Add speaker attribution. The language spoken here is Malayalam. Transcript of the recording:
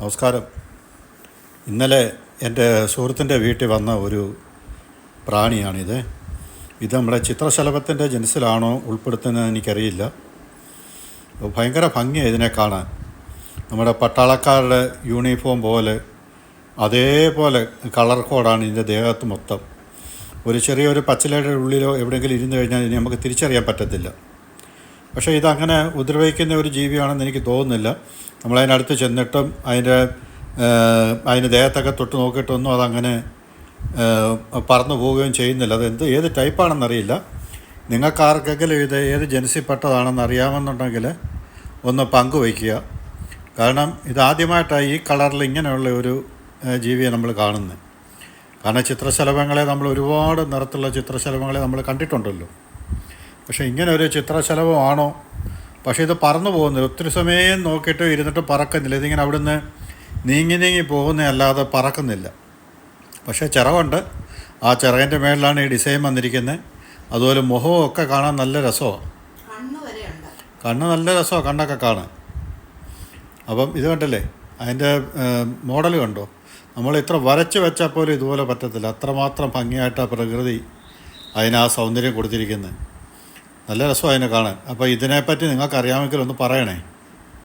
Speaker 1: നമസ്കാരം. ഇന്നലെ എന്റെ സുഹൃത്തിന്റെ വീട്ടിൽ വന്ന ഒരു പ്രാണിയാണിത്. ഇത് നമ്മുടെ ചിത്രശലഭത്തിന്റെ ജനസിലാണോ ഉൾപ്പെടുത്തുന്നത് എനിക്കറിയില്ല. ഭയങ്കര ഭംഗിയാണ് ഇതിനെ കാണാൻ. നമ്മുടെ പട്ടാളക്കാരുടെ യൂണിഫോം പോലെ അതേപോലെ കളർ കോഡാണ് ഇതിന്റെ ദേഹത്ത് മൊത്തം. ഒരു ചെറിയൊരു പച്ചിലയുടെ ഉള്ളിലോ എവിടെയെങ്കിലും ഇരുന്ന് കഴിഞ്ഞാൽ ഇനി നമുക്ക് തിരിച്ചറിയാൻ പറ്റത്തില്ല. പക്ഷേ ഇതങ്ങനെ ഉപദ്രവിക്കുന്ന ഒരു ജീവിയാണെന്ന് എനിക്ക് തോന്നുന്നില്ല. നമ്മളതിനടുത്ത് ചെന്നിട്ടും അതിന്റെ അതിന് ദേഹത്തൊക്കെ തൊട്ട് നോക്കിയിട്ടൊന്നും അതങ്ങനെ പറന്നു പോവുകയും ചെയ്യുന്നില്ല. അത് എന്ത് ഏത് ടൈപ്പാണെന്നറിയില്ല നിങ്ങൾക്ക് ആർക്കെങ്കിലും ഇത് ഏത് ജനസിൽപ്പെട്ടതാണെന്ന് അറിയാമെന്നുണ്ടെങ്കിൽ ഒന്ന് പങ്കുവയ്ക്കുക. കാരണം ഇതാദ്യമായിട്ടാണ് ഈ കളറിൽ ഇങ്ങനെയുള്ള ഒരു ജീവിയെ നമ്മൾ കാണുന്നത്. കാരണം ചിത്രശലഭങ്ങളെ നമ്മൾ ഒരുപാട് നിറത്തുള്ള ചിത്രശലഭങ്ങളെ നമ്മൾ കണ്ടിട്ടുണ്ടല്ലോ. പക്ഷേ ഇങ്ങനെ ഒരു ചിത്രശലഭമാണോ? പക്ഷേ ഇത് പറന്നു പോകുന്നില്ല. ഒത്തിരി സമയം നോക്കിയിട്ട് ഇരുന്നിട്ട് പറക്കുന്നില്ല. ഇതിങ്ങനെ അവിടുന്ന് നീങ്ങി നീങ്ങി പോകുന്നതല്ലാതെ പറക്കുന്നില്ല. പക്ഷേ ചിറവുണ്ട് ആ ചിറകിന്റെ മേളിലാണ് ഈ ഡിസൈൻ വന്നിരിക്കുന്നത് അതുപോലെ മുഖവും ഒക്കെ കാണാൻ നല്ല രസമാണ്
Speaker 2: കണ്ണ്
Speaker 1: നല്ല രസമാണ് കണ്ണൊക്കെ കാണാൻ. അപ്പം ഇത് കണ്ടല്ലേ? അതിന്റെ മോഡൽ കണ്ടോ? നമ്മൾ ഇത്ര വരച്ച് വെച്ചാൽ പോലും ഇതുപോലെ പറ്റത്തില്ല. അത്രമാത്രം ഭംഗിയായിട്ടാണ് പ്രകൃതി അതിന് ആ സൗന്ദര്യം കൊടുത്തിരിക്കുന്നത് നല്ല രസമാണ് കാണാൻ. അപ്പോൾ ഇതിനെപ്പറ്റി നിങ്ങൾക്ക് അറിയാമെങ്കിൽ ഒന്ന് പറയണേ.